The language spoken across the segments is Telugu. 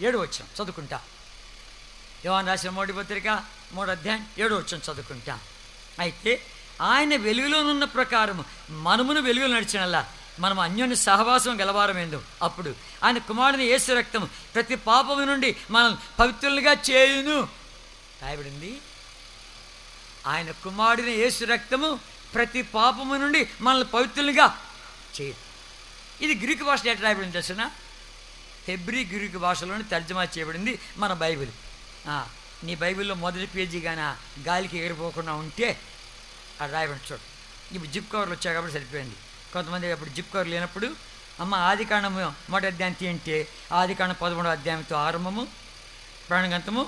ఏడు వచ్చాం చదువుకుంటా. యోహాన్ రాసిన మొదటి పత్రిక మూడు అధ్యాయం ఏడు వచ్చాం చదువుకుంటా. అయితే ఆయన వెలుగులోనున్న ప్రకారము మనమును వెలుగులో నడిచినలా మనం అన్యోన్య సహవాసం గలవారమేందు అప్పుడు ఆయన కుమారుని యేసు రక్తం ప్రతి పాపము నుండి మనం పవిత్రులుగా చేయును. రాయబడింది ఆయన కుమారుని యేసు రక్తము ప్రతి పాపము నుండి మనల్ని పవిత్రులుగా చేయదు ఇది గ్రీకు భాష ఎట్లా రాయబడింది తెలిసిన? హెబ్రీ గ్రీకు భాషలోనే తర్జమా చేయబడింది మన బైబిల్. నీ బైబిల్లో మొదటి పేజీ కానీ గాలికి ఎగిరిపోకుండా ఉంటే అది రాయబడి చూడు. ఇప్పుడు జిప్ కవర్లు వచ్చాయి కాబట్టి సరిపోయింది. కొంతమంది అప్పుడు జిప్ కవర్ లేనప్పుడు అమ్మ ఆదికాండం మొదటి అధ్యాయం తీయంటే ఆదికాండం పదమూడవ అధ్యాయంతో ఆరంభము ప్రాణగంతము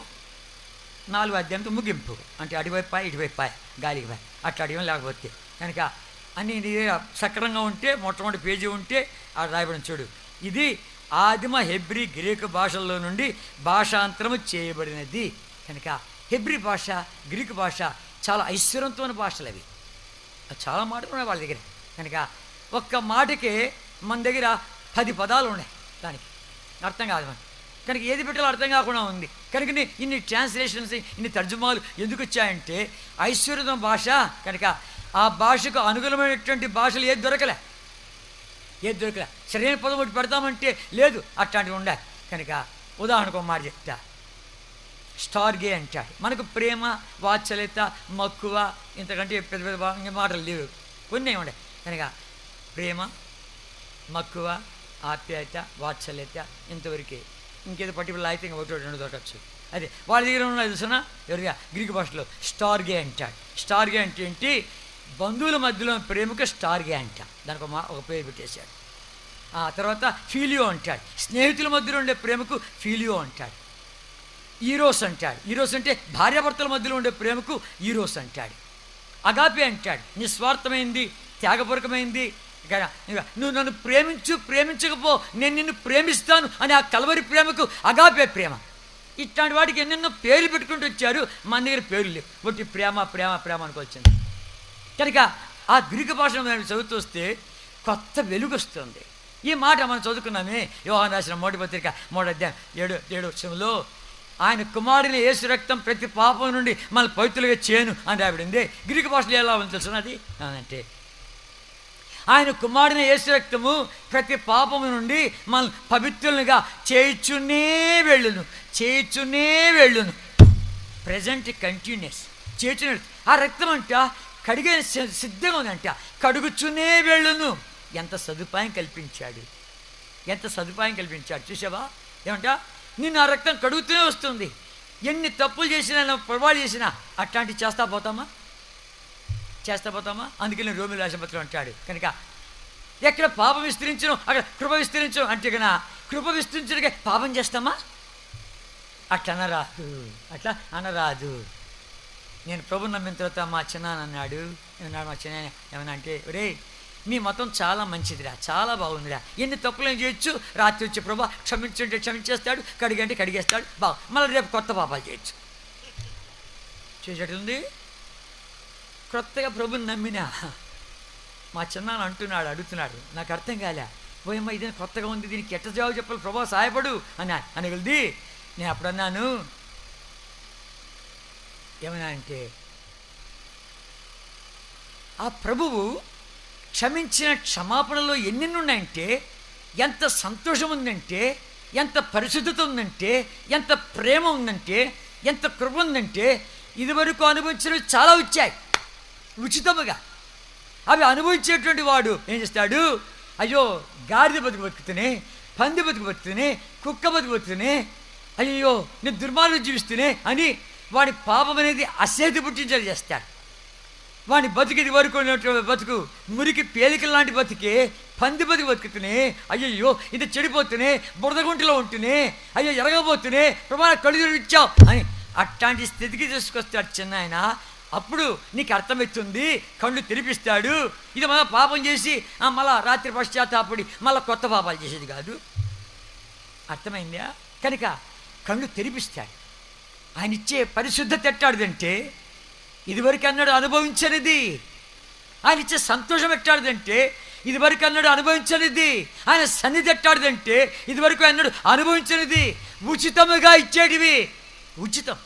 నాలుగు అధ్యాయంతో ముగింపు. అంటే అడివైపాయ పాయ ఇటువైపు పాయ గాలికి పాయ. అట్లా అడిగం లేకపోతే. కనుక అన్ని నీ సక్రంగా ఉంటే మొట్టమొదటి పేజీ ఉంటే ఆ రాయబడిన చూడు. ఇది ఆదిమ హెబ్రి గ్రీకు భాషల్లో నుండి భాషాంతరము చేయబడినది. కనుక హెబ్రి భాష గ్రీకు భాష చాలా ఐశ్వర్యంతమైన భాషలు అవి. అది చాలా మాటలు ఉన్నాయి వాళ్ళ దగ్గర. కనుక ఒక్క మాటకే మన దగ్గర పది పదాలు ఉన్నాయి దానికి. అర్థం కాదు మనం కనుక ఏది పెట్టాలో అర్థం కాకుండా ఉంది. కనుక ఇన్ని ట్రాన్స్లేషన్స్ ఇన్ని తర్జుమాలు ఎందుకు వచ్చాయంటే ఐశ్వర్యం భాష కనుక ఆ భాషకు అనుగుణమైనటువంటి భాషలు ఏది దొరకలే. ఏది దొరకలే సరైన పదం ఒకటి పెడతామంటే లేదు అట్లాంటివి ఉండాలి. కనుక ఉదాహరణకు మాట చెప్తా. స్టార్ గే అంటాడు. మనకు ప్రేమ వాత్సల్యత మక్కువ ఇంతకంటే పెద్ద పెద్ద మాటలు లేవు. కొన్ని ఉండే కనుక ప్రేమ మక్కువ ఆప్యాయత వాత్సల్యత ఇంతవరకే. ఇంకేదో పర్టికులర్ అయితే ఇంకా ఒకటి రెండు దొరకచ్చు అదే వాళ్ళ దగ్గర ఉన్న తెలుసునా ఎవరిగా గ్రీక్ భాషలో స్టార్ గే అంటాడు. స్టార్ గే అంటే ఏంటి? బంధువుల మధ్యలో ప్రేమకు స్టార్గే అంట. దానికి ఒక మా పేరు పెట్టేశాడు. ఆ తర్వాత ఫీలియో అంటాడు. స్నేహితుల మధ్యలో ఉండే ప్రేమకు ఫీలియో అంటాడు. ఈరోస్ అంటాడు. ఈరోస్ అంటే భార్యాభర్తల మధ్యలో ఉండే ప్రేమకు ఈరోస్ అంటాడు. అగాపే అంటాడు. నిస్వార్థమైంది త్యాగపూర్వకమైంది. నువ్వు నన్ను ప్రేమించు ప్రేమించకపో నేను నిన్ను ప్రేమిస్తాను అని ఆ కలవరి ప్రేమకు అగాపే ప్రేమ. ఇట్లాంటి వాటికి ఎన్నెన్నో పేర్లు పెట్టుకుంటూ వచ్చారు. మన దగ్గర పేర్లు లేవు. ఒకటి ప్రేమ ప్రేమ ప్రేమ అనుకోవచ్చింది కనుక ఆ గ్రీకు భాషను మనం చదువుతూ వస్తే కొత్త వెలుగు వస్తుంది. ఈ మాట మనం చదువుకున్నామే యోహాన్ రాసిన మొదటి పత్రిక మూడు అధ్యాయం ఏడు ఏడు వచ్చంలో ఆయన కుమారుని యేసు రక్తం ప్రతి పాపం నుండి మన పవిత్రులుగా చేయను అని రాబడింది గ్రీకు భాషలో ఎలా ఉంది తెలుసున్నది అంటే ఆయన కుమారుని యేసు రక్తము ప్రతి పాపము నుండి మన పవిత్రులుగా చేయిచునే వెళ్ళును చేయుచునే వెళ్ళును. ప్రజెంట్ కంటిన్యూస్ చేయించిన ఆ రక్తం అంట కడిగే సి- సిద్ధంగా అంట కడుగుచునే వెళ్ళును. ఎంత సదుపాయం కల్పించాడు. ఎంత సదుపాయం కల్పించాడు. చూసావా ఏమంట? నిన్ను ఆ రక్తం కడుగుతూనే వస్తుంది. ఎన్ని తప్పులు చేసినా పొరపాటు చేసినా అట్లాంటివి చేస్తా పోతామా? చేస్తా పోతామా? అందుకని రోమి రాజపత్రం అంటాడు కనుక ఎక్కడ పాపం విస్తరించను అక్కడ కృప విస్తరించను అంటే కదా కృప విస్తరించడానికి పాపం చేస్తామా? అట్లా అనరాదు. అట్లా అనరాదు. నేను ప్రభు నమ్మిన తర్వాత మా చిన్నాన్న అన్నాడు ఏమన్నాడు మా చిన్న ఏమన్నా అంటే ఒరే మీ మతం చాలా మంచిదిరా చాలా బాగుందిరా. ఎన్ని తప్పులు చేయొచ్చు. రాత్రి వచ్చి ప్రభా క్షమించుంటే క్షమించేస్తాడు కడిగంటే కడిగేస్తాడు. బాగు మళ్ళీ రేపు కొత్త పాపాలు చేయొచ్చు. చేసేటుంది క్రొత్తగా ప్రభుని నమ్మినా మా చిన్నాన్న అంటున్నాడు అడుగుతున్నాడు నాకు అర్థం కాలే. పోయమ్మ ఇది కొత్తగా ఉంది? దీనికి ఎట్ట జవాబు చెప్పాలి? ప్రభా సహాయపడు. అని అనగలిది? నేను అప్పుడు ఏమైనా అంటే ఆ ప్రభువు క్షమించిన క్షమాపణలో ఎన్నెన్నున్నాయంటే ఎంత సంతోషం ఉందంటే ఎంత పరిశుద్ధత ఉందంటే ఎంత ప్రేమ ఉందంటే ఎంత కృప ఉందంటే ఇదివరకు అనుభవించినవి చాలా వచ్చాయి. ఉచితముగా. అవి అనుభవించేటువంటి వాడు ఏం చేస్తాడు? అయ్యో గాడిద బతుకు బతుకుతూనే పంది బతుకు బతుకుతూనే కుక్క బతుకు బతుకుతూనే అయ్యో నేను దుర్మార్గం జీవిస్తూనే అని వాడి పాపం అనేది అసేది పుట్టించేది చేస్తాడు. వాడి బతికిది వరకు బతుకు మురికి పేలిక లాంటి బతికే పంది బతికి బతుకుతూనే అయ్యయ్యో ఇది చెడిపోతూనే బురదగుంటిలో ఉంటూనే అయ్యో ఎరగబోతూనే ప్రమాణ కళ్ళు ఇచ్చావు అని అట్లాంటి స్థితికి తీసుకొస్తాడు చిన్న ఆయన అప్పుడు నీకు అర్థమవుతుంది కళ్ళు తెరిపిస్తాడు. ఇది మళ్ళా పాపం చేసి మళ్ళా రాత్రి పశ్చాత్తాపడి మళ్ళీ కొత్త పాపాలు చేసేది కాదు. అర్థమైందా? కనుక కళ్ళు తెరిపిస్తాడు. ఆయన ఇచ్చే పరిశుద్ధత ఎట్టాడుదంటే ఇదివరకు అన్నాడు అనుభవించనిది. ఆయన ఇచ్చే సంతోషం ఎట్టాడుదంటే ఇదివరకు అన్నాడు అనుభవించనిది. ఆయన సన్నిధి ఎట్టాడుదంటే ఇదివరకు అన్నాడు అనుభవించనిది. ఉచితముగా ఇచ్చేటివి. ఉచితం.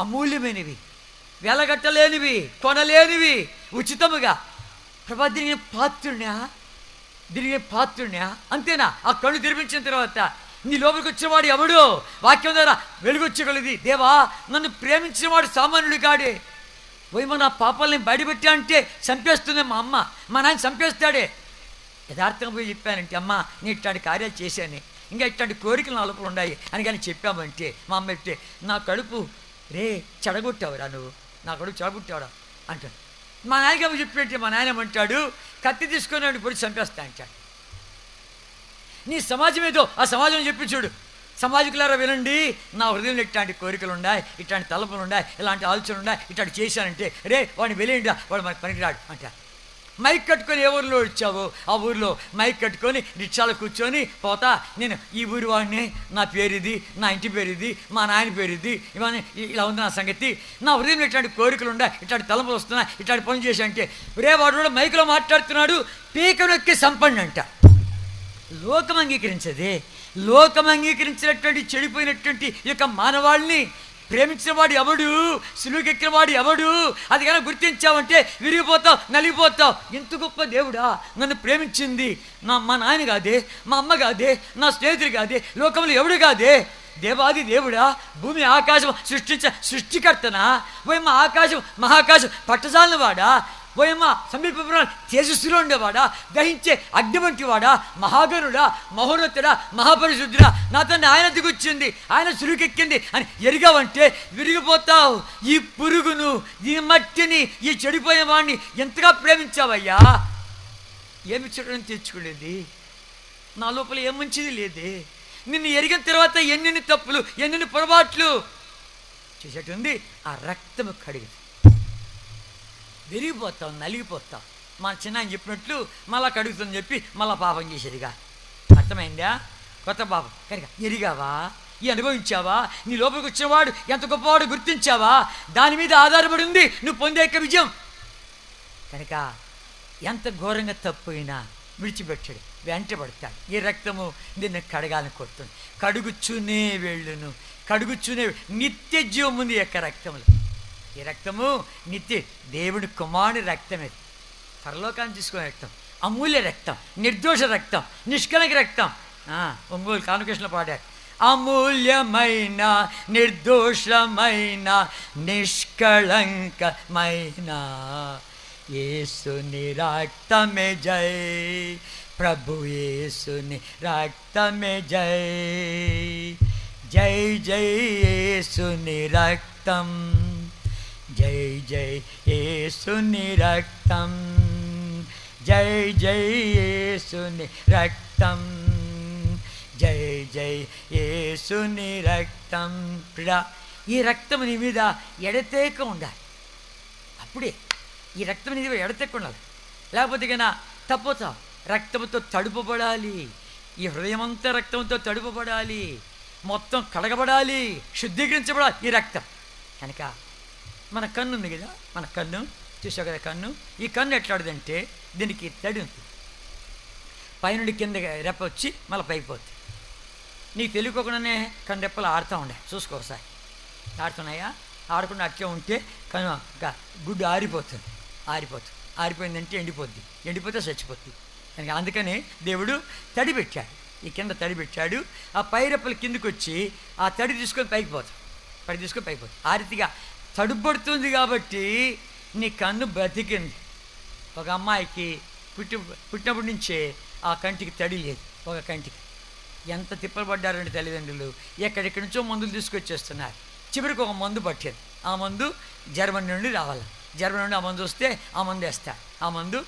అమూల్యమైనవి. వెలగట్టలేనివి. కొనలేనివి. ఉచితముగా. ప్రభా దీనికి పాత్రుణ్యా పాత్రుణ్ణా? దీనికి అంతేనా? ఆ కళ్ళు తెరిపించిన తర్వాత నీ లోపలికి వచ్చినవాడు ఎవడు? వాక్యం ద్వారా వెలుగొచ్చగలది దేవా నన్ను ప్రేమించినవాడు సామాన్యుడు కాడే. పోయి నా పాపాలని బయటపెట్టా అంటే చంపేస్తుంది మా అమ్మ. మా నాయన చంపేస్తాడే. యథార్థంగా పోయి చెప్పానంటే అమ్మ నేను ఇట్లాంటి కార్యాలు చేశాను. ఇంకా ఇట్లాంటి కోరికలు నా లోపల ఉన్నాయి. అని కానీ చెప్పామంటే మా అమ్మ చెప్తే నా కడుపు రే చెడగొట్టావురా నువ్వు. నా కడుపు చెడగొట్టావురా. అంటాడు మా నాయనమ్మ చెప్పినట్టే మా నాయనమ్మ అంటాడు కత్తి తీసుకొని వాడిని పొడి చంపేస్తా అంటాడు. నీ సమాజం ఏదో ఆ సమాజం చెప్పి చూడు. సమాజకులారా వినండి నా హృదయంలో ఇట్లాంటి కోరికలు ఉన్నాయి ఇట్లాంటి తలపులు ఉన్నాయి ఇలాంటి ఆలోచనలు ఉన్నాయి ఇట్లాంటి చేశానంటే రే వాడిని వెలేయండి వాడు మనకి పనికిరాడు అంట మైక్ కట్టుకొని ఏ ఊరిలో వచ్చావో? ఆ ఊరిలో మైక్ కట్టుకొని రిక్షాలో కూర్చొని పోతా. నేను ఈ ఊరి వాడిని నా పేరు ఇది నా ఇంటి పేరు ఇది మా నాయన పేరు ఇది ఇవన్నీ ఇలా ఉంది నా సంగతి. నా హృదయంలో ఇట్లాంటి కోరికలు ఉన్నాయి ఇట్లాంటి తలపులు వస్తున్నాయి ఇట్లాంటి పని చేశా అంటే రే వాడు కూడా మైక్లో మాట్లాడుతున్నాడు పీక నొక్కి సంపండి అంట లోకం అంగీకరించదే లోకం అంగీకరించినటువంటి చెడిపోయినటువంటి ఈ యొక్క మానవాళిని ప్రేమించిన వాడు ఎవడు? సులువుకెక్కిన వాడు ఎవడు? అది కనుక గుర్తించావంటే విరిగిపోతావు నలిగిపోతావు. ఇంత గొప్ప దేవుడా నన్ను ప్రేమించింది నా మా నాయన కాదే మా అమ్మ కాదే నా స్నేహితుడు కాదే లోకంలో ఎవడు కాదే? దేవాది దేవుడా భూమి ఆకాశం సృష్టించ సృష్టికర్తనా? పోయమ్మ ఆకాశం మహాకాశం పట్టజాలిన ఓయమ్మ పోయమ్మ సమీప తేజస్సులో ఉండేవాడా? దహించే అగ్నివంటి వాడా మహాగనుడా? మహోన్నతుడా? మహాపరిశుద్ధుడా? నా తండ్రి ఆయన దిగొచ్చింది ఆయన సురుకెక్కింది అని ఎరిగావంటే విరిగిపోతావు. ఈ పురుగును ఈ మట్టిని ఈ చెడిపోయే వాడిని ఎంతగా ప్రేమించావయ్యా? ఏమి చెడని తెచ్చుకునేది నా లోపల ఏం మంచిది లేదే. నిన్ను ఎరిగిన తర్వాత ఎన్నిన్ని తప్పులు ఎన్నిన్ని పొరపాట్లు చేసేటుంది ఆ రక్తము కడిగింది. విరిగిపోతాం నలిగిపోతాం. మా చిన్న చెప్పినట్లు మళ్ళా కడుగుతుందని చెప్పి మళ్ళా పాపం చేసేదిగా. అర్థమైందా? కొత్త పాపం. కనుక ఎరిగావా? ఈ అనుభవించావా? నీ లోపలికి వచ్చినవాడు ఎంత గొప్పవాడు గుర్తించావా? దాని మీద ఆధారపడి ఉంది నువ్వు పొందే యొక్క విజయం. కనుక ఎంత ఘోరంగా తప్పైనా విడిచిపెట్టాడు వెంటబడతాడు ఈ రక్తము నిన్ను కడగాలని కొడుతుంది కడుగుచునే వెళ్ళును. కడుగుచ్చునే నిత్య జీవం ఉంది యొక్క రక్తంలో ఈ రక్తము నిత్య దేవుడి కుమారుని రక్తం ఇది పరలోకాన్ని తీసుకునే రక్తం అమూల్య రక్తం నిర్దోష రక్తం నిష్కలక రక్తం. ఒంగోలు కానుకృష్ణ పాడారు. అమూల్యమైన నిర్దోషమైన నిష్కళంకమైన ఏసుని రక్తమే జై. ప్రభు ఏసుని రక్తమే జై. జై జై ఏసుని రక్తం. జై జై ఏసుని రక్తం. జై జై ఏసుని రక్తం. జై జై ఏసుని రక్తం. ప్రిడా ఈ రక్తం నీ మీద ఎడతేక ఉండాలి. అప్పుడే ఈ రక్తం నీ మీద ఎడతెక్క ఉండాలి. లేకపోతే కన్నా తప్పుతావు రక్తంతో తడుపబడాలి ఈ హృదయమంతా రక్తంతో తడుపబడాలి మొత్తం కడగబడాలి. శుద్ధీకరించబడాలి ఈ రక్తం. కనుక మన కన్ను ఉంది కదా మన కన్ను. చూసావు కదా కన్ను? ఈ కన్ను ఎట్లాడిదంటే దీనికి తడి ఉంది పైనుండి కింద రెప్ప వచ్చి మళ్ళీ పైకి పోతుంది నీకు తెలియకోకుండానే కన్ను రెప్పలు ఆడుతూ ఉండే. చూసుకోసారి ఆడుతున్నాయా ఆడకుండా అట్లే ఉంటే కను గుడ్డు ఆరిపోతుంది. ఆరిపోతుంది. ఆరిపోయిందంటే ఎండిపోద్ది. ఎండిపోతే చచ్చిపోద్ది. కనుక అందుకని దేవుడు తడి పెట్టాడు. ఈ కింద తడి పెట్టాడు. ఆ పై రెప్పలు వచ్చి ఆ తడి తీసుకొని పైకి పోతాం. పడి తీసుకొని పైకి పోతాం. ఆ రీతిగా తడుపడుతుంది కాబట్టి నీ కన్ను బ్రతికింది. ఒక అమ్మాయికి పుట్టి పుట్టినప్పటి నుంచే ఆ కంటికి తడి లేదు. ఒక కంటికి. ఎంత తిప్పలు పడ్డారండి తల్లిదండ్రులు. ఎక్కడెక్కడి నుంచో మందులు తీసుకొచ్చేస్తున్నారు. చివరికి ఒక మందు పట్టేది. ఆ మందు జర్మనీ నుండి రావాలి. జర్మనీ నుండి ఆ మందు వస్తే ఆ మందు వేస్తా. ఆ మందు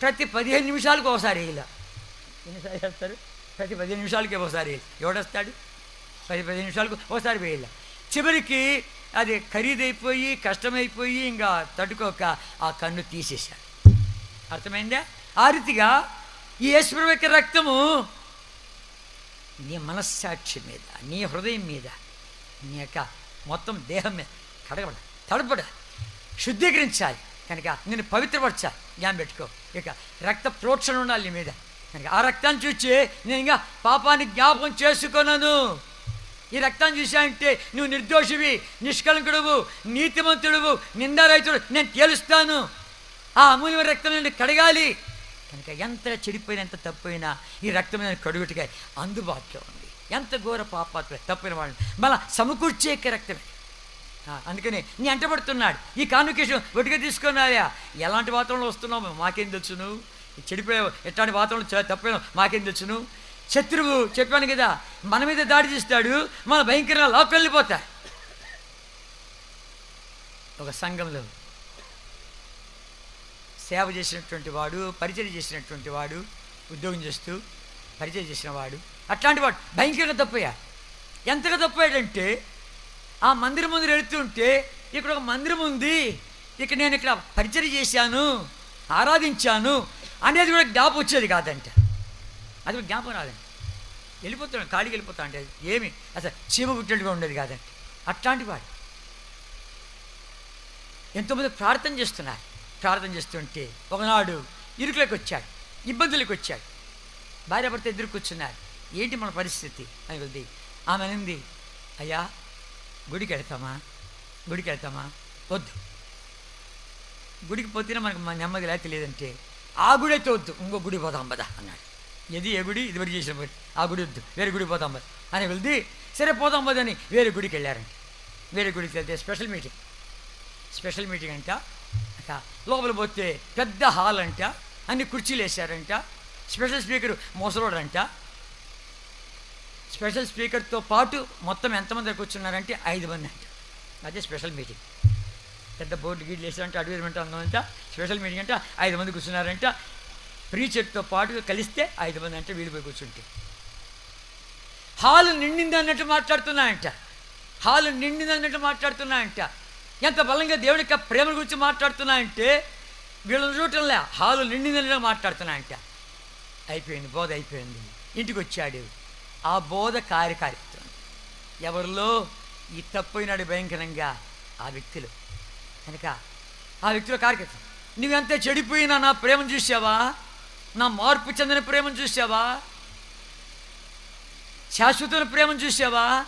ప్రతి పదిహేను నిమిషాలకు ఒకసారి వేయాలి. ఎన్నిసారి వేస్తారు? ప్రతి పదిహేను నిమిషాలకి ఒకసారి వేయాలి. ఎవడొస్తాడు? పది పదిహేను నిమిషాలకు ఒకసారి వేయాలి. చివరికి అది ఖరీదైపోయి కష్టమైపోయి ఇంకా తట్టుకోక ఆ కన్ను తీసేశాడు. అర్థమైందా? ఆ రీతిగా ఈ యేసుప్రభు యొక్క రక్తము నీ మనస్సాక్షి మీద నీ హృదయం మీద నీ యొక్క మొత్తం దేహం మీద కడగబడ తడపడ శుద్ధీకరించాలి. కనుక నేను పవిత్రపరచాలి. జ్ఞానం పెట్టుకో. ఇక రక్త ప్రోక్షణ ఉండాలి నీ మీద. కనుక ఆ రక్తాన్ని చూచి నేను ఇంకా పాపాన్ని జ్ఞాపకం చేసుకున్నాను ఈ రక్తాన్ని చూశానంటే నువ్వు నిర్దోషివి నిష్కలంకుడువు నీతిమంతుడువు నిందారైతుడు నేను తేలుస్తాను. ఆ అమూల్యమైన రక్తం నేను కడగాలి. కనుక ఎంత చెడిపోయిన ఎంత తప్పైనా ఈ రక్తం నేను కడుగుటిగా అందుబాటులో ఉంది. ఎంత ఘోర పాపాత్మ తప్పిన వాళ్ళని మళ్ళా సమకూర్చే రక్తమే. అందుకని నీ అంటబడుతున్నాడు ఈ కాన్వికేషన్ ఒటిగా తీసుకున్నాయా ఎలాంటి వాతావరణంలో వస్తున్నావు? మాకేం తెలుసును? చెడిపోయావు ఎట్లాంటి వాతావరణం చే- మాకేం తెలుసును? శత్రువు చెప్పాను కదా మన మీద దాడి చేస్తాడు మన భయంకరంగా లోపలికి వెళ్ళిపోతా ఒక సంఘంలో సేవ చేసినటువంటి వాడు పరిచయం చేసినటువంటి వాడు ఉద్యోగం చేస్తూ పరిచయం చేసిన వాడు అట్లాంటి వాడు భయంకరంగా తప్పయ్యా ఎంతగా తప్పాడంటే ఆ మందిరం ముందు వెళుతుంటే ఇక్కడ ఒక మందిరం ఉంది ఇక్కడ నేను ఇక్కడ పరిచయం చేశాను ఆరాధించాను అనేది కూడా జ్ఞాపం వచ్చేది కాదంట. అది కూడా జ్ఞాపం రాదంట వెళ్ళిపోతాడు ఖాళీకి వెళ్ళిపోతా అంటే ఏమి? అసలు చీమ పుట్టినట్టుగా ఉండేది కాదండి. అట్లాంటి వాడు. ఎంతోమంది ప్రార్థన చేస్తున్నారు. ప్రార్థన చేస్తుంటే ఒకనాడు ఇరుకులకు వచ్చాడు ఇబ్బందులకు వచ్చాడు. భార్య భర్త ఎదురు కూర్చున్నారు. ఏంటి మన పరిస్థితి? అని కొద్ది ఆమె అనింది అయ్యా గుడికి వెళ్తామా? గుడికి వెళ్తామా? వద్దు. గుడికి పోతేనే మనకు మన నెమ్మది లేక తెలియదంటే ఆ గుడి అయితే వద్దు. ఇంకో గుడి పోదాం పదా అన్నాడు. ఇది ఏ గుడి? ఇది వరకు చేసిన గుడి. ఆ గుడి వద్దు. వేరే గుడి పోదాం మరి. అని వెళ్తే సరే పోదాం పదని వేరే గుడికి వెళ్ళారండి వేరే గుడికి వెళ్తే స్పెషల్ మీటింగ్ స్పెషల్ మీటింగ్ అంట. లోపల పోతే పెద్ద హాల్ అంట. అన్ని కుర్చీలు వేశారంట. స్పెషల్ స్పీకర్ మోసరోడంట స్పెషల్ స్పీకర్తో పాటు మొత్తం ఎంతమంది కూర్చున్నారంటే ఐదు మంది అంట. అదే స్పెషల్ మీటింగ్ పెద్ద బోర్డు గీడ్లు వేసారంటే అడ్వర్టైజ్మెంట్ అందమంట స్పెషల్ మీటింగ్ అంటే. ఐదు మంది కూర్చున్నారంట. ప్రీచర్తో పాటు కలిస్తే ఐదు మంది అంటే వీడిపోయి పోయి కూర్చుంటే. హాలు నిండింది అన్నట్టు మాట్లాడుతున్నాయంట. హాలు నిండింది అన్నట్టు మాట్లాడుతున్నాయంట. ఎంత బలంగా దేవుడి యొక్క ప్రేమ గురించి మాట్లాడుతున్నాయంటే వీళ్ళని చూడటంలే హాలు నిండింది అన్నట్టు మాట్లాడుతున్నాయంట. అయిపోయింది బోధ అయిపోయింది. ఇంటికి వచ్చాడు. ఆ బోధ కార్యకారిత్వం ఎవరిలో ఈ తప్పైనాడు భయంకరంగా? ఆ వ్యక్తిలో. కనుక ఆ వ్యక్తిలో కార్యకర్త నువ్వెంత చెడిపోయినా నా ప్రేమను చూసావా? నా మార్పు చెందిన ప్రేమను చూసావా శాశ్వతమైన ప్రేమను చూసావా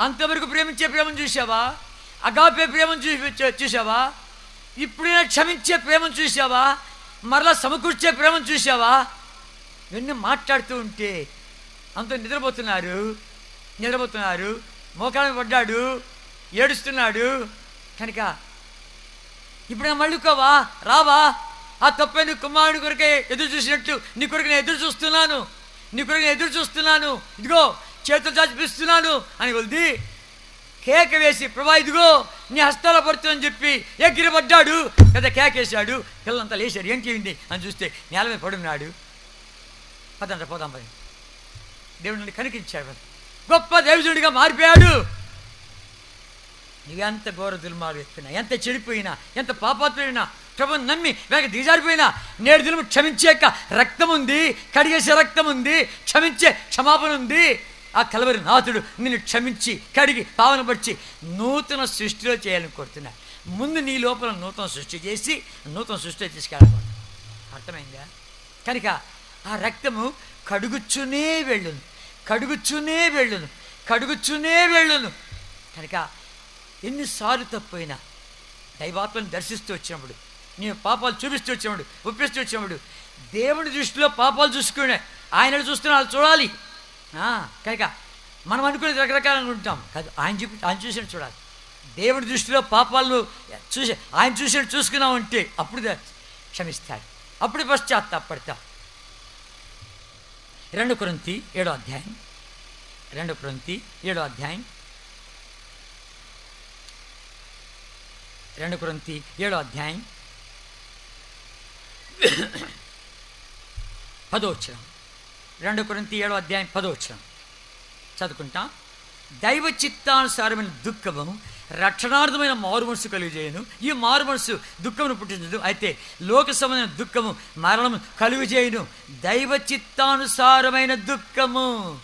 అంతవరకు ప్రేమించే ప్రేమను చూసావా అగాపే ప్రేమను చూ చూసావా ఇప్పుడైనా క్షమించే ప్రేమను చూసావా మరలా సమకూర్చే ప్రేమను చూసావా ఇవన్నీ మాట్లాడుతూ ఉంటే అంత నిద్రపోతున్నారు. నిద్రపోతున్నారు. మోకాలను పడ్డాడు. ఏడుస్తున్నాడు. కనుక ఇప్పుడు మళ్ళుకోవా? రావా? ఆ తప్పని కుమారుడి కొరకే ఎదురు చూసినట్టు నీ కొరకు నేను ఎదురు చూస్తున్నాను. నీ కొరకు నేను ఎదురు చూస్తున్నాను. ఇదిగో చేతులు చాచిపిస్తున్నాను అని కొలిది. కేక వేసి ప్రభా ఇదిగో నీ హస్తాల పడుతుందని చెప్పి ఎగిరిపడ్డాడు పెద్ద కేక వేశాడు. పిల్లలంతా లేచారు. ఏంటి అని చూస్తే నేల మీద పడున్నాడు. పదంట పోదాం పది దేవుడు నుండి కనిపించాడు గొప్ప దేవుడిగా మారిపోయాడు. నువ్వెంత ఘోర దుర్మార్గం ఎత్తినా ఎంత చెడిపోయినా ఎంత పాపాత్మైనా ప్రభు నమ్మి వేగ దిగజారిపోయినా నేడు దినము క్షమించేక రక్తం ఉంది కడిగేసే రక్తం ఉంది క్షమించే క్షమాపణ ఉంది ఆ కలవరి నాథుడు నిన్ను క్షమించి కడిగి పావనపరిచి నూతన సృష్టిలో చేయాలని కోరుతున్నా ముందు నీ లోపల నూతన సృష్టి చేసి నూతన సృష్టిలో తీసుకెళ్ళకూడదు. అర్థమైందా? కనుక ఆ రక్తము కడుగుచ్చునే వెళ్ళును కడుగుచ్చునే వెళ్ళును కడుగుచ్చునే వెళ్ళును. కనుక ఎన్నిసార్లు తప్పైనా దైవాత్మను దర్శిస్తూ వచ్చినప్పుడు నీ పాపాలు చూపిస్తూ వచ్చేవాడు ఒప్పిస్తూ వచ్చేవాడు. దేవుని దృష్టిలో పాపాలు చూసుకునే ఆయన చూస్తున్నా వాళ్ళు చూడాలి. కనుక మనం అనుకునేది రకరకాలుగా ఉంటాం. కాదు ఆయన చూపి ఆయన చూసినట్టు చూడాలి. దేవుడి దృష్టిలో పాపాలను చూసి ఆయన చూసినట్టు చూసుకున్నామంటే అప్పుడు క్షమిస్తాడు. అప్పుడు పశ్చాత్తాపడతాం. రెండు కొరింతి ఏడో అధ్యాయం. రెండు కొరింతి ఏడో అధ్యాయం. రెండు కొరింతి ఏడో అధ్యాయం. పదోచనం రెండు కొరింత ఏడో అధ్యాయం పదోచనం చదువుకుంటాం. దైవ చిత్తానుసారమైన దుఃఖము రక్షణార్థమైన మారు మనసు కలుగజేయను. ఈ మారు మనసు దుఃఖమును పుట్టించదు. అయితే లోక సంబంధమైన దుఃఖము మరణము కలుగజేయను. దైవ చిత్తానుసారమైన దుఃఖము.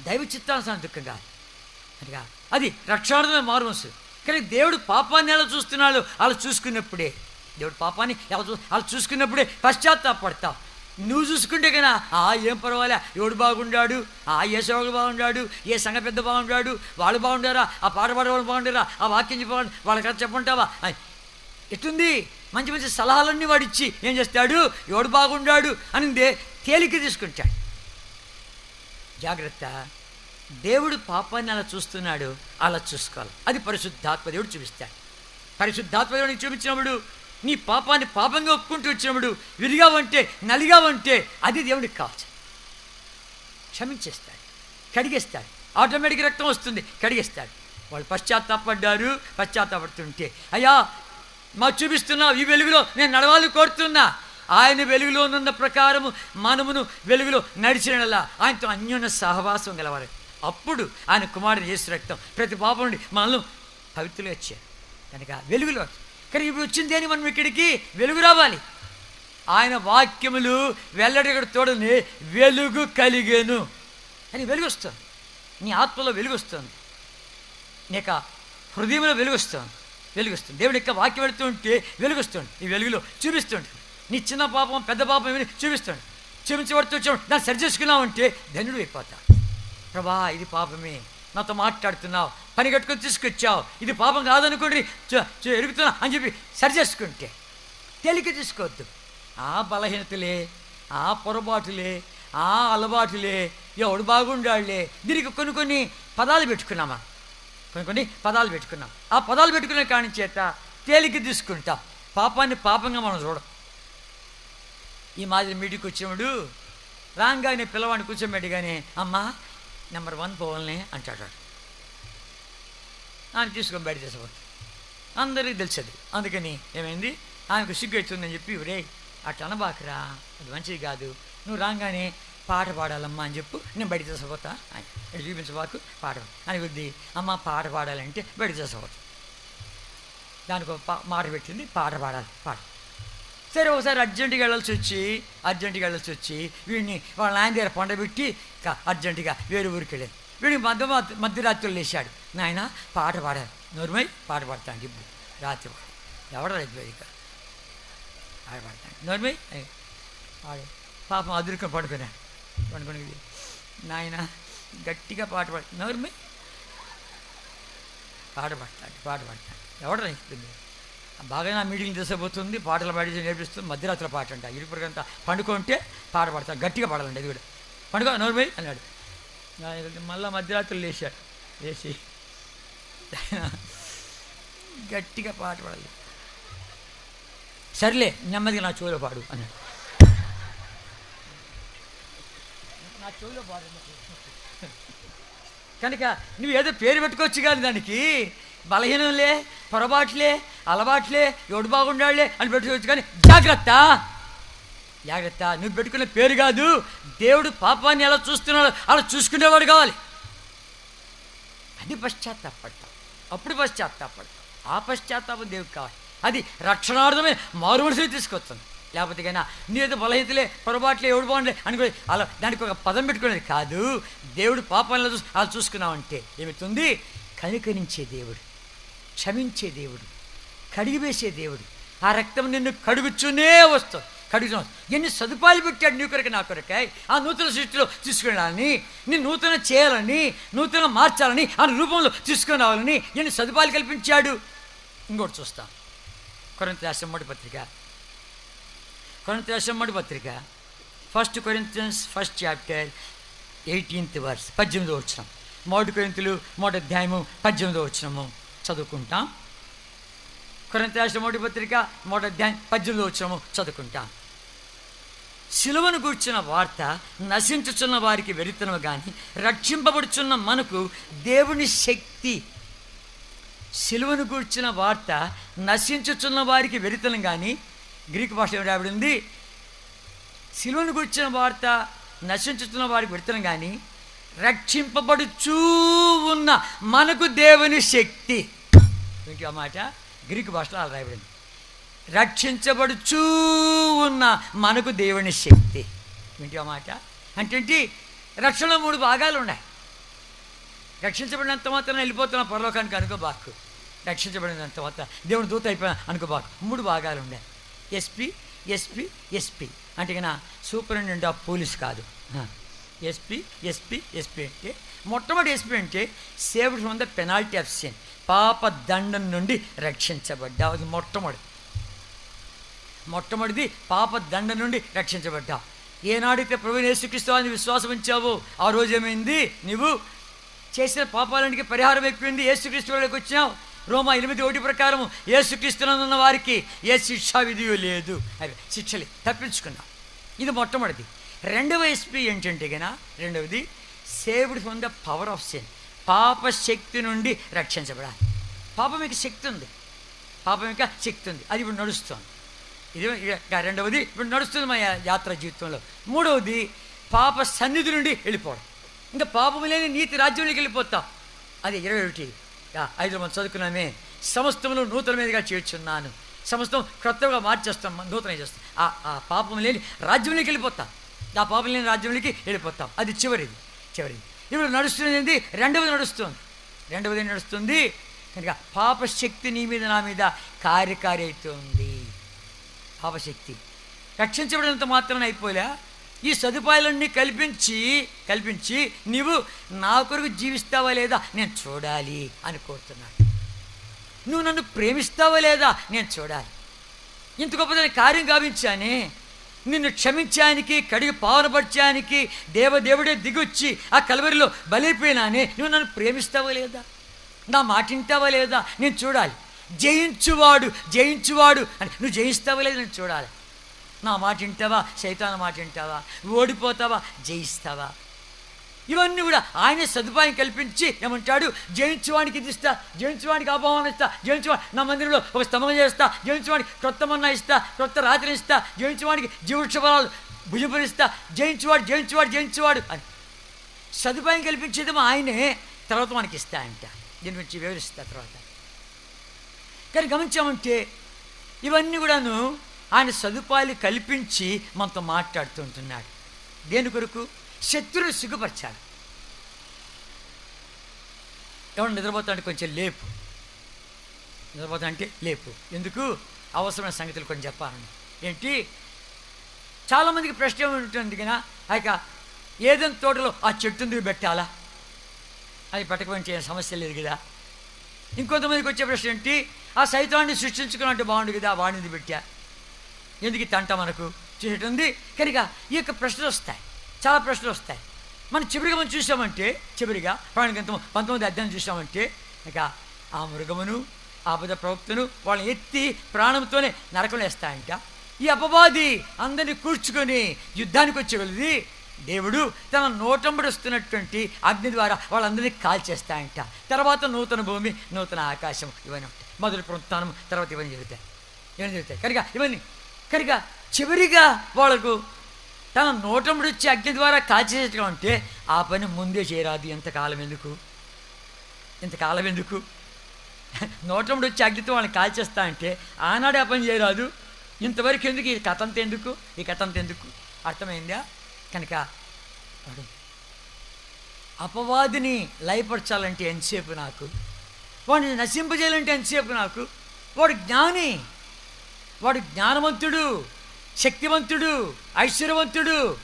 దైవ చిత్తానుసారం దుఃఖం కాదు. అనగా అది రక్షణార్థమైన మారు మనసు కానీ దేవుడు పాపాన్ని ఎలా చూస్తున్నాడు అలా చూసుకున్నప్పుడే దేవుడు పాపాన్ని ఎలా అలా చూసుకున్నప్పుడే పశ్చాత్తాపడతాం నువ్వు చూసుకుంటే కదా ఆ ఏం పర్వాలే ఎవడు బాగుండాడు ఆ ఏ సేవకుడు బాగుండాడు ఏ సంఘ పెద్ద బాగుండాడు వాళ్ళు బాగుండారా ఆ పాట పాడేవాళ్ళు బాగుండారా ఆ వాక్యం చెప్పండి వాళ్ళ కథ చెప్పంటావా ఎట్టుంది మంచి మంచి సలహాలన్నీ వాడిచ్చి ఏం చేస్తాడు? ఎవడు బాగుండాడు అనిందే తేలిక తీసుకుంటాడు. జాగ్రత్త దేవుడు పాపాన్ని అలా చూస్తున్నాడు అలా చూసుకోవాలి. అది పరిశుద్ధాత్మ దేవుడు చూపిస్తాడు. పరిశుద్ధాత్మ దేవుడికి చూపించినప్పుడు నీ పాపాన్ని పాపంగా ఒప్పుకుంటూ వచ్చినప్పుడు విలుగా ఉంటే నలిగా ఉంటే అది దేవుడికి కావచ్చు. క్షమించేస్తాడు. కడిగేస్తాడు. ఆటోమేటిక్ రక్తం వస్తుంది. కడిగేస్తాడు. వాళ్ళు పశ్చాత్తాపడ్డారు. పశ్చాత్తాపడుతుంటే అయ్యా మా చూపిస్తున్నావు ఈ వెలుగులో నేను నడవాలి కోరుతున్నా. ఆయన వెలుగులో ఉన్న ప్రకారము మనమును వెలుగులో నడిచినలా ఆయనతో అన్యోన్య సహవాసం గలవారు. అప్పుడు ఆయన కుమారుడు యేసు రక్తం ప్రతి పాపం నుండి మనల్ని పవిత్రులు వచ్చారు కనుక వెలుగులో కానీ ఇప్పుడు వచ్చింది అని మనం ఇక్కడికి? వెలుగు రావాలి. ఆయన వాక్యములు వెల్లడిగడ తోడని వెలుగు కలిగేను. అని వెలుగు నీ ఆత్మలో వెలుగు వస్తుంది. నీక హృదయంలో వెలుగు వస్తుంది. దేవుడు దేవుడి యొక్క వాక్యం పెడుతూ ఉంటే వస్తుంది. ఈ వెలుగులో చూపిస్తుంది. నీ చిన్న పాపం పెద్ద పాపం ఏమి చూపిస్తాడు చూపించబడుతూ వచ్చాడు. దాన్ని సరి చేసుకున్నావు అంటే ధనుడు అయిపోతా ప్రభా ఇది పాపమే. నాతో మాట్లాడుతున్నావు పని కట్టుకొని తీసుకొచ్చావు. ఇది పాపం కాదనుకోండి ఎరుగుతున్నా అని చెప్పి సరి చేసుకుంటే తేలిక తీసుకోవద్దు. ఆ బలహీనతలే ఆ పొరపాటులే ఆ అలవాటులే ఎవడు బాగుండాడులే దీనికి కొన్ని కొన్ని పదాలు పెట్టుకున్నామా? కొన్ని కొన్ని పదాలు పెట్టుకున్నాం. ఆ పదాలు పెట్టుకునే కాని చేత తేలిక తీసుకుంటాం. పాపాన్ని పాపంగా మనం చూడం ఈ మాదిరి మీటింగ్కి వచ్చేవాడు రాగానే పిల్లవాడిని కూర్చోబెట్టి కానీ అమ్మా నెంబర్ వన్ పోవాలని అంటాడు. ఆయన తీసుకొని బయట చేసేవాడు అందరికీ తెలిసేది. అందుకని ఏమైంది? ఆమెకు సిగ్గు అవుతుందని చెప్పి రే అట్లా అనబాకరా అది మంచిది కాదు. నువ్వు రాగానే పాట పాడాలమ్మా అని చెప్పు. నేను బయట చేసపోతా అని. చూపించబాకు పాట అని కొద్ది అమ్మ పాట పాడాలంటే బయట చేసపోతా దానికి పా- మాట పెట్టింది. పాట పాడాలి పాట సరే ఒకసారి అర్జెంటుగా వెళ్ళాల్సి వచ్చి అర్జెంటుగా వెళ్ళాల్సి వచ్చి వీడిని వాళ్ళ నాయన దగ్గర పండబెట్టి అర్జెంటుగా వేరే ఊరికి వెళ్ళాను. వీడిని మధ్య మధ్య- మధ్యరాత్రులు లేచాడు. నాయన పాట పాడారు నోరుమై పాట పాడతాను ఇప్పుడు రాత్రి పాడు ఎవడ రైతు ఇక పాట పాడతాను నోరుమై పాడు. పాపం అదురుకొని పడుకున్నాడు. పడుకుని నాయన గట్టిగా పాట పాడు. నోరుమై పాట పాడతాడు పాట పాడతాడు ఎవడ రైతు బాగా నా మీటింగ్ చేసేపోతుంది పాటలు పాడి నేర్పిస్తుంది మధ్యరాత్రి పాట అంట. ఇరుపురికంతా పండుకుంటే పాట పాడతాను గట్టిగా పాడాలండి అది కూడా. పండుగ నోరుమై అన్నాడు. మళ్ళీ మధ్యరాత్రులు లేచాడు లేచి. గట్టిగా పాట పాడాలి. సర్లే నెమ్మదిగా నా చెవిలో పాడు అన్నాడు. నా చెవిలో పాడు కనుక నువ్వు ఏదో పేరు పెట్టుకోవచ్చు కానీ దానికి బలహీనంలే పొరపాట్లే అలవాట్లే ఎవడు బాగుండాడులే అని పెట్టుకోవచ్చు కానీ జాగ్రత్త. జాగ్రత్త నువ్వు పెట్టుకునే పేరు కాదు దేవుడు పాపాన్ని ఎలా చూస్తున్నాడు అలా చూసుకునేవాడు కావాలి. అది పశ్చాత్తాపడతాం. అప్పుడు పశ్చాత్తాపడతాం. ఆ పశ్చాత్తాపం దేవుడు కావాలి. అది రక్షణార్థమే మారు మనుషులు తీసుకొస్తుంది. లేకపోతే కన్నా నీ ఏదో బలహీతలే పొరపాట్లే ఎవడు బాగుండే అనుకో అలా దానికి ఒక పదం పెట్టుకునేది కాదు. దేవుడు పాపాలను చూసి అలా చూసుకున్నామంటే ఏమవుతుంది? కనికరించే దేవుడు. క్షమించే దేవుడు కడిగివేసే దేవుడు. ఆ రక్తం నిన్ను కడుగుచునే వస్తుంది. కడుగుతున్నాం ఎన్ని సదుపాయాలు పెట్టాడు నీ కొరకు నా కొరకాయ్ ఆ నూతన సృష్టిలో తీసుకెళ్ళాలని నేను నూతన చేయాలని నూతన మార్చాలని ఆ రూపంలో తీసుకొని రావాలని ఎన్ని సదుపాయాలు కల్పించాడు? ఇంకోటి చూస్తాం. కొరంత అసమ్మడి పత్రిక. కొరంత అసమ్మడి పత్రిక. First Corinthians first chapter eighteenth verse పద్దెనిమిదో వచ్చినాం మొదటి కొరింతలు మొదటి అధ్యాయము పద్దెనిమిదో వచ్చినము చదువుకుంటాం. కొరంత మొదటి పత్రిక మొదటి అధ్యాయం పద్దెనిమిది వచ్చాము చదువుకుంటాం. సిలువను కూర్చున్న వార్త నశించుచున్న వారికి వెరితనము కానీ రక్షింపబడుచున్న మనకు దేవుని శక్తి. సిలువను కూర్చిన వార్త నశించుచున్న వారికి వెరితనం కానీ గ్రీక్ భాషలో రాబడింది సిలువను కూర్చిన వార్త నశించుతున్న వారికి వెరితనం కానీ రక్షింపబడుచూ ఉన్న మనకు దేవుని శక్తి. ఏంటి మాట గ్రీకు భాషలో అలా రాయబడింది. రక్షించబడుచూ ఉన్న మనకు దేవుని శక్తి. ఇంటి మాట అంటే రక్షణలో మూడు భాగాలు ఉన్నాయి రక్షించబడినంత మాత్రం వెళ్ళిపోతున్న పరలోకానికి అనుకో బాకు రక్షించబడినంత మాత్రం దేవుని దూత అయిపోయిన అనుకో బాకు మూడు భాగాలు ఉన్నాయి ఎస్పి ఎస్పి ఎస్పి. అంటే ఇక సూపరింటెండెంట్ ఆఫ్ పోలీస్ కాదు. ఎస్పీ ఎస్పీ ఎస్పీ అంటే మొట్టమొదటి ఎస్పీ అంటే saved from the penalty of sin పాప దండం నుండి రక్షించబడ్డా. అది మొట్టమొదటి. మొట్టమొదటిది పాప దండ నుండి రక్షించబడ్డా. ఏనాడైతే ప్రభు యేసుక్రీస్తు అని విశ్వాసం ఉంచావో ఆ రోజు ఏమైంది? నీవు చేసిన పాపాలనికి పరిహారం అయిపోయింది. వాళ్ళకి వచ్చావు. రోమా ఎనిమిది ఒకటి ప్రకారం యేసుక్రీస్తున్న వారికి ఏ శిక్షా విధి లేదు. అవి శిక్షలే. తప్పించుకున్నాం ఇది మొట్టమొదటిది. రెండవ ఎస్పీ ఏంటంటే గన రెండవది saved from the power of sin పాప శక్తి నుండి రక్షించబడాలి. పాపం యొక్క శక్తి ఉంది. పాపం యొక్క శక్తి ఉంది. అది ఇప్పుడు నడుస్తోంది. ఇది రెండవది ఇప్పుడు నడుస్తుంది మా యాత్ర జీవితంలో. మూడవది పాప సన్నిధి నుండి వెళ్ళిపోవడం. ఇంకా పాపం లేని నీతి రాజ్యంలోకి వెళ్ళిపోతా. అది ఇరవై ఒకటి. ఐదు మంది చదువుకున్నామే. సమస్తమును నూతన చేర్చున్నాను. సమస్తం క్రొత్తగా మార్చేస్తాం నూతన చేస్తాం. ఆ ఆ పాపం లేని రాజ్యంలోకి వెళ్ళిపోతాం. ఆ పాపం లేని రాజ్యంలోకి వెళ్ళిపోతాం. అది చివరిది చివరిది. ఇప్పుడు నడుస్తున్నది రెండవది నడుస్తుంది. రెండవది నడుస్తుంది? కనుక పాపశక్తి నీ మీద నా మీద కార్యకారి అవుతుంది. పాపశక్తి. రక్షించబడినంత మాత్రమే అయిపోలే. ఈ సదుపాయాలన్నీ కల్పించి కల్పించి నీవు నా కొరకు జీవిస్తావా లేదా నేను చూడాలి అని కోరుతున్నాను నువ్వు నన్ను ప్రేమిస్తావా లేదా నేను చూడాలి. ఇంత గొప్పదని కార్యం గావించానే నిన్ను క్షమించానికి కడిగి పావనపరచానికి దేవదేవుడే దిగొచ్చి ఆ కలవరిలో బలైపోయినానే. నువ్వు నన్ను ప్రేమిస్తావా లేదా? నా మాటింటావా లేదా? నేను చూడాలి. జయించువాడు జయించువాడు అని. నువ్వు జయిస్తావా లేదా? నేను చూడాలి. నా మాట వింటావా? శైతాన మాట వింటావా? ఓడిపోతావా? జయిస్తావా? ఇవన్నీ కూడా ఆయనే సదుపాయం కల్పించి ఏమంటాడు? జయించువానికి ఇది ఇస్తా జయించువానికి అభావం ఇస్తా జయించువాడి నా మందిరంలో ఒక స్తంభం చేస్తా జయించువానికి క్రొత్త మన్నా ఇస్తా క్రొత్త రాత్రి ఇస్తా జయించువానికి జీవోత్సవాలు భుజపరిస్తా జయించువాడు జయించువాడు జయించువాడు అని. సదుపాయం కల్పించేదేమో ఆయనే తర్వాత మనకి ఇస్తా అంట. దీని గురించి వివరిస్తా తర్వాత. కానీ గమనించామంటే ఇవన్నీ కూడాను ఆయన సదుపాయాలు కల్పించి మనతో మాట్లాడుతుంటున్నాడు దేని కొరకు? శత్రువు సిగ్గుపరచాలి ఎవరు నిద్రపోతాడు కొంచెం లేపు. నిద్రపోతా అంటే లేపు. ఎందుకు? అవసరమైన సంగతులు కొన్ని చెప్పాలని. ఏంటి? చాలామందికి ప్రశ్న ఉంటుంది కదా. ఇక ఏదైనా తోటలో ఆ చెట్టు ఎందుకు పెట్టాలా? అది పెట్టకపోయిన సమస్య లేదు కదా. ఇంకొంతమందికి వచ్చే ప్రశ్న ఏంటి? ఆ సైతాన్ని సృష్టించుకున్నట్టు బాగుండు కదా వాడిని పెట్టా? ఎందుకు తంట మనకు? చూసేటుంది కనుక ఈ యొక్క ప్రశ్నలు వస్తాయి. చాలా ప్రశ్నలు వస్తాయి. మనం చివరిగా మనం చూసామంటే చివరిగా ప్రాణగ్రంథం పంతొమ్మిది అధ్యాయం చూసామంటే ఇక ఆ మృగమును ఆపద ప్రవక్తను వాళ్ళని ఎత్తి ప్రాణంతోనే నరకం వేస్తాయంట ఈ అపవాది అందరినీ కూర్చుకొని యుద్ధానికి వచ్చగలది దేవుడు తన నోటంబడి వస్తున్నటువంటి అగ్ని ద్వారా వాళ్ళందరినీ కాల్చేస్తాయంట. తర్వాత నూతన భూమి నూతన ఆకాశం ఇవన్నీ ఉంటాయి. మొదటి పునరుత్థానం తర్వాత ఇవన్నీ జరుగుతాయి. ఇవన్నీ జరుగుతాయి. కనుక ఇవన్నీ. కనుక చివరిగా వాళ్ళకు తన నోటంబడి వచ్చి అగ్ని ద్వారా కాల్చేసేట్టుగా అంటే ఆ పని ముందే చేయరాదు ఎంతకాలం ఎందుకు? ఇంతకాలం ఎందుకు? నోటంబడి వచ్చి అగ్నితో వాళ్ళని కాల్చేస్తా అంటే ఆనాడే ఆ పని చేయరాదు. ఇంతవరకు ఎందుకు? ఈ కథ అంత ఎందుకు? ఈ కథ అంత ఎందుకు? అర్థమైందా? కనుక వాడు అపవాదిని లయపరచాలంటే ఎంతసేపు నాకు? వాడిని నశింపజేయాలంటే ఎంతసేపు నాకు? వాడు జ్ఞాని. వాడు జ్ఞానవంతుడు. శక్తివంతుడు ఐశ్వర్యవంతుడు.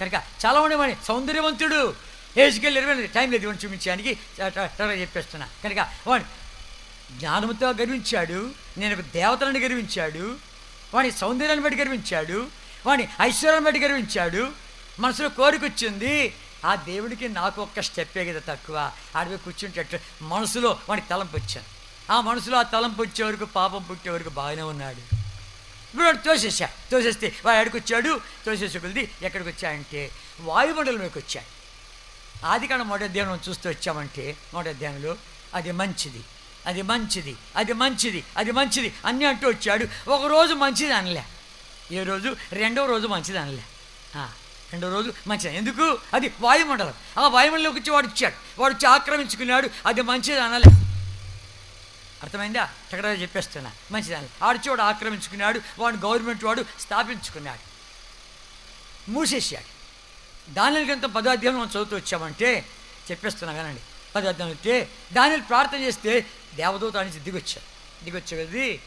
కనుక చాలా ఉండేవాడి సౌందర్యవంతుడు. ఏజ్కెళ్ళి ఇరవై ఎనిమిది టైం లేదు ఇవన్నీ చూపించడానికి. త్వరగా చెప్పేస్తున్నా. కనుక వాడు జ్ఞానంతో గర్వించాడు నేను ఒక దేవతలను గర్వించాడు వాడి సౌందర్యాన్ని బట్టి గర్వించాడు వాడి ఐశ్వర్యాన్ని బట్టి గర్వించాడు. మనసులో కోరిక వచ్చింది ఆ దేవుడికి నాకు ఒక్క స్టెప్పే కదా తక్కువ. ఆడిపోయి కూర్చుంటే మనసులో వాడికి తలంపు వచ్చాను. ఆ మనసులో ఆ తలంపు వచ్చే వరకు పాపం పుట్టే వరకు బాగానే ఉన్నాడు. వాడు తోసేసా తోసేస్తే వాడు ఎక్కడికి వచ్చాడు తోసేసి కొలిది ఎక్కడికి వచ్చాయంటే వాయుమండలంలోకి వచ్చాడు ఆది కాండ మొదటి అధ్యాయం చూస్తూ వచ్చామంటే మొదటి అధ్యాయంలో అది మంచిది అది మంచిది అది మంచిది అది మంచిది అన్నీ అంటూ వచ్చాడు. ఒక రోజు మంచిది అనలే. ఏ రోజు? రెండవ రోజు మంచిది అనలే. రెండో రెండవ రోజు మంచిది ఎందుకు? అది వాయుమండలం. ఆ వాయుమండలంలోకి వచ్చి వాడు వచ్చాడు. వాడు వచ్చి ఆక్రమించుకున్నాడు. అది మంచిది అనలే. అర్థమైందా? ఎక్కడ చెప్పేస్తున్నా. మంచిదాన్ని. ఆడిచోడు ఆక్రమించుకున్నాడు వాడు గవర్నమెంట్ వాడు స్థాపించుకున్నాడు. మూసేసాడు దానిని కనుక పదార్థం మనం చదువుతూ వచ్చామంటే చెప్పేస్తున్నా కానండి పదార్థం అయితే దానిని ప్రార్థన చేస్తే దేవదూత నుంచి దిగొచ్చాడు. దిగొచ్చా కదది?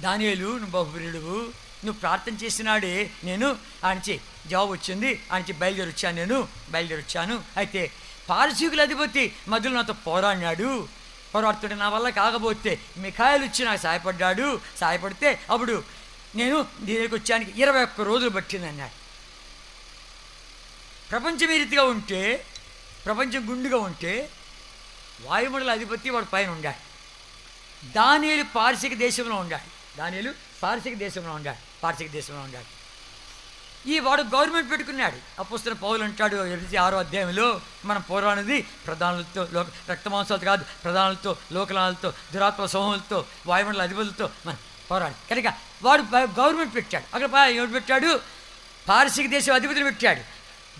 దానియేలు నువ్వు బహుప్రియుడువు నువ్వు ప్రార్థన చేసినాడే నేను ఆంచి జవాబు వచ్చింది. ఆంచి బయలుదేరి వచ్చాను నేను బయలుదేరి వచ్చాను అయితే పారిశీకుల అధిపతి మధ్యలో నాతో పోరాడినాడు. పోరాడుతుంటే నా వల్ల కాకపోతే మిఖాయిలు వచ్చి నాకు సాయపడ్డాడు సాయపడితే అప్పుడు నేను దీనికి వచ్చానికి ఇరవై ఒక్క రోజులు పట్టింది అన్నాడు ప్రపంచం ఈ రీతిగా ఉంటే ప్రపంచం గుండుగా ఉంటే వాయుమండల అధిపతి వాడు పైన ఉండాడు దానిలు పార్శిక దేశంలో ఉండాడు దానిలు పార్శిక దేశంలో ఉండాడు పార్శిక దేశంలో ఉండాడు ఈ వాడు గవర్నమెంట్ పెట్టుకున్నాడు. అప్పుస్తున్న పౌలు అంటాడు ఎనిమిది ఆరో అధ్యాయంలో మనం పోరాడినది ప్రధానులతో లోక రక్తమాంసాలతో కాదు ప్రధానులతో లోకలాలతో దురాత్మ సమూహంతో వాయుమండల అధిపతులతో మనం పౌరాణి కనుక వాడు గవర్నమెంట్ పెట్టాడు. అక్కడ పా- పెట్టాడు? పారసిక దేశం అధిపతిని పెట్టాడు.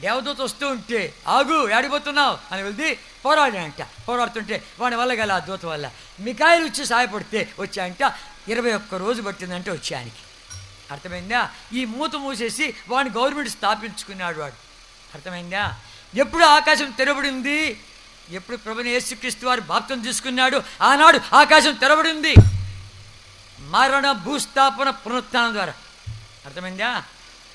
దేవదూత వస్తూ ఉంటే ఆగు ఏడిపోతున్నావు అని వెళ్తే పోరాడాడంట పోరాడుతుంటే వాడి వల్ల గల ఆ దూత వల్ల మికాయలు వచ్చి సహాయపడితే వచ్చాయంట. ఇరవై ఒక్క రోజు పట్టిందంటే వచ్చాయనికి. అర్థమైందా? ఈ మూత మూసేసి వాడిని గవర్నమెంట్ స్థాపించుకున్నాడు వాడు. అర్థమైందా? ఎప్పుడు ఆకాశం తెరబడింది? ఎప్పుడు ప్రభుని యేసుక్రీస్తు వారు బాప్తం తీసుకున్నాడు? ఆనాడు ఆకాశం తెరబడింది. మరణ భూస్థాపన పునరుత్థానం ద్వారా. అర్థమైందా?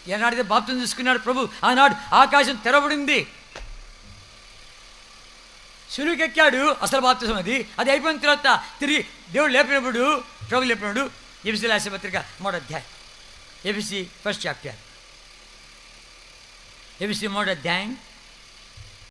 ఏనాడితే బాప్తం తీసుకున్నాడు ప్రభు? ఆనాడు ఆకాశం తెరబడింది. సులువుకెక్కాడు అసలు బాప్తిసం అది. అది అయిపోయిన తర్వాత తిరిగి దేవుడు లేపినప్పుడు ప్రభు లేపినప్పుడు ఎంసీల ఆశపత్రిక మూడో అధ్యాయం. ఎబిసి ఫస్ట్ చాప్టర్ ఎబిసి మూడో అధ్యాయం